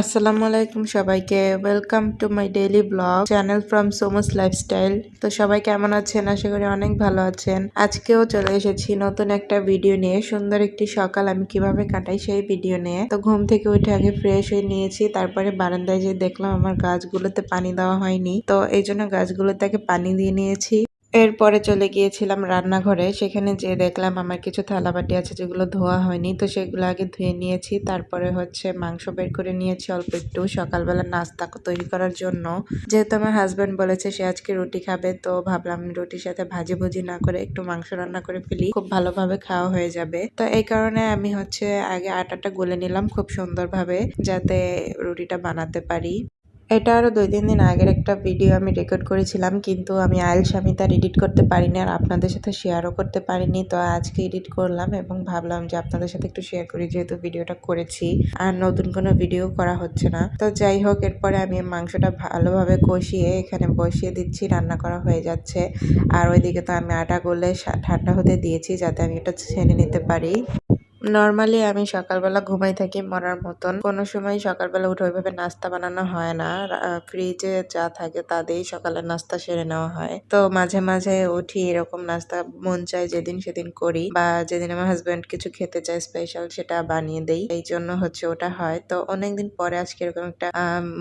আসসালামু আলাইকুম সবাইকে। Welcome to my daily vlog channel from Som's lifestyle তো সবাই কেমন আছেন? আশা করি অনেক ভালো আছেন। আজকেও চলে এসেছি নতুন একটা ভিডিও নিয়ে। সুন্দর একটি সকাল আমি কীভাবে কাটাই সেই ভিডিও নিয়ে। তো ঘুম থেকে উঠে আগে ফ্রেশ হয়ে নিয়েছি, তারপরে বারান্দায় যে দেখলাম আমার গাছগুলোতে পানি দেওয়া হয়নি। তো এই জন্য গাছগুলোতে আগে পানি দিয়ে নিয়েছি। এরপরে চলে গিয়েছিলাম রান্নাঘরে, সেখানে যে দেখলাম আমার কিছু থালাবাটি আছে যেগুলো ধোয়া হয়নি, তো সেগুলো আগে ধুয়ে নিয়েছি, তারপরে হচ্ছে মাংস বের করে নিয়েছি অল্প একটু সকালবেলা নাস্তা তৈরি করার জন্য। যেহেতু আমার হাজব্যান্ড বলেছে সে আজকে রুটি খাবে, তো ভাবলাম রুটির সাথে ভাজি ভুজি না করে একটু মাংস রান্না করে ফেলি, খুব ভালোভাবে খাওয়া হয়ে যাবে। তো এই কারণে আমি হচ্ছে আগে আটাটা গলে নিলাম খুব সুন্দরভাবে, যাতে রুটিটা বানাতে পারি। এটা আরও দুই, তিন দিন আগের একটা ভিডিও আমি রেকর্ড করেছিলাম, কিন্তু আমি আয়েল আমি তার এডিট করতে পারিনি আর আপনাদের সাথে শেয়ারও করতে পারিনি। তো আজকে এডিট করলাম এবং ভাবলাম যে আপনাদের সাথে একটু শেয়ার করি, যেহেতু ভিডিওটা করেছি আর নতুন কোনো ভিডিও করা হচ্ছে না। তো যাই হোক, এরপরে আমি মাংসটা ভালোভাবে কষিয়ে এখানে বসিয়ে দিচ্ছি, রান্না করা হয়ে যাচ্ছে। আর ওইদিকে তো আমি আটা করলে ঠান্ডা হতে দিয়েছি, যাতে আমি এটা ছেনে নিতে পারি। নর্মালি আমি সকালবেলা ঘুমাই থাকি মরার মতন। কোনো সময় সকালবেলা উঠে ওইভাবে নাস্তা বানানো হয় না। ফ্রিজে যা থাকে তা দিয়েই সকালের নাস্তা সেরে নেওয়া হয়। তো মাঝে মাঝে উঠি এরকম নাস্তা মন চায় যেদিন সেদিন করি বা যেদিন আমার হাজব্যান্ড কিছু খেতে চায় স্পেশাল সেটা বানিয়ে দেই। এই জন্য হচ্ছে ওটা হয়। তো অনেকদিন পরে আজকে এরকম একটা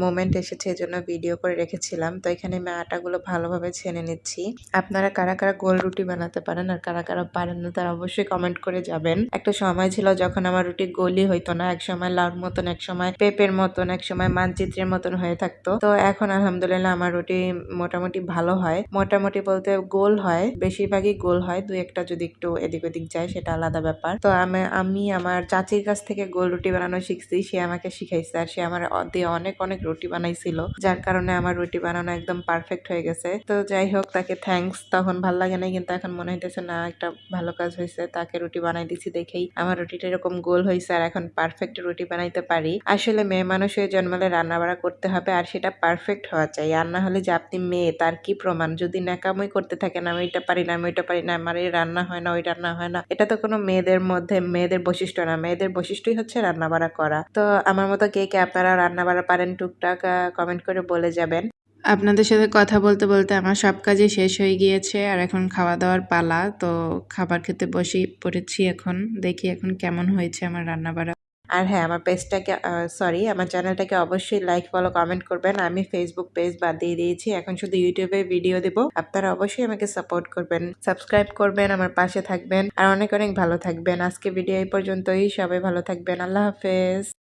মোমেন্ট এসেছে, এই জন্য ভিডিও করে রেখেছিলাম। তো এখানে আমি আটাগুলো ভালোভাবে ছেনে নিচ্ছি। আপনারা কারা কারা গোল রুটি বানাতে পারেন আর কারা কারা পারেন না তারা অবশ্যই কমেন্ট করে যাবেন। একটা সময় ছিল যখন আমার রুটি গলি হইতো না, এক সময় লাউর মতন, এক সময় পেপের মতন, এক সময় মানচিত্রের মতন হয়ে থাকতো। তো এখন আলহামদুলিল্লাহ আমার রুটি মোটামুটি ভালো হয়। মোটামুটি বলতে গোল হয়, বেশিরভাগই গোল হয়। দুই একটা যদি একটু এদিক ওদিক যায়, সেটা আলাদা ব্যাপার। তো আমি আমি আমার চাচির কাছ থেকে গোল রুটি বানানো শিখছি, সে আমাকে শিখাইছে আর সে আমার দিয়ে অনেক অনেক রুটি বানাইছিল, যার কারণে আমার রুটি বানানো একদম পারফেক্ট হয়ে গেছে। তো যাই হোক, তাকে থ্যাংকস তখন ভালো লাগে না কিন্তু এখন মনে হইতেছে, না, একটা ভালো কাজ হয়েছে তাকে রুটি বানাই দিছি দেখেই আমার রুটিটা এরকম গোল হয়েছে আর এখন পারফেক্ট রুটি বানাইতে পারি। আসলে মেয়ে মানুষ হয়ে জন্মালে রান্না বাড়া করতে হবে আর সেটা পারফেক্ট হওয়া চাই। আর না হলে যে আপনি মেয়ে, তার কি প্রমাণ? যদি ন্যাকামই করতে থাকেন, আমি এটা পারি না, আমি ওইটা পারি না, আমার এই রান্না হয় না, ওই রান্না হয় না। এটা তো কোনো মেয়েদের মধ্যে, মেয়েদের বৈশিষ্ট্য না। মেয়েদের বৈশিষ্ট্যই হচ্ছে রান্না বাড়া করা। তো আমার মতো কে কে আপনারা রান্না বাড়া পারেন, টুকটাক কমেন্ট করে বলে যাবেন। আপনাদের সাথে কথা বলতে বলতে আমার সব কাজই শেষ হয়ে গিয়েছে আর এখন খাওয়া দাওয়ার পালা। তো খাবার খেতে বসে পড়েছি এখন। দেখি এখন কেমন হয়েছে আমার রান্না বাড়া আর হ্যাঁ আমার পেজটাকে সরি আমার চ্যানেলটাকে অবশ্যই লাইক ফলো কমেন্ট করবেন। আমি ফেসবুক পেজ বাদ দিয়ে দিয়েছি। এখন শুধু ইউটিউবে ভিডিও দেবো। আপনারা অবশ্যই আমাকে সাপোর্ট করবেন সাবস্ক্রাইব করবেন, আমার পাশে থাকবেন। আর অনেক অনেক ভালো থাকবেন। আজকে ভিডিও এই পর্যন্তই। সবাই ভালো থাকবেন। আল্লাহ হাফেজ।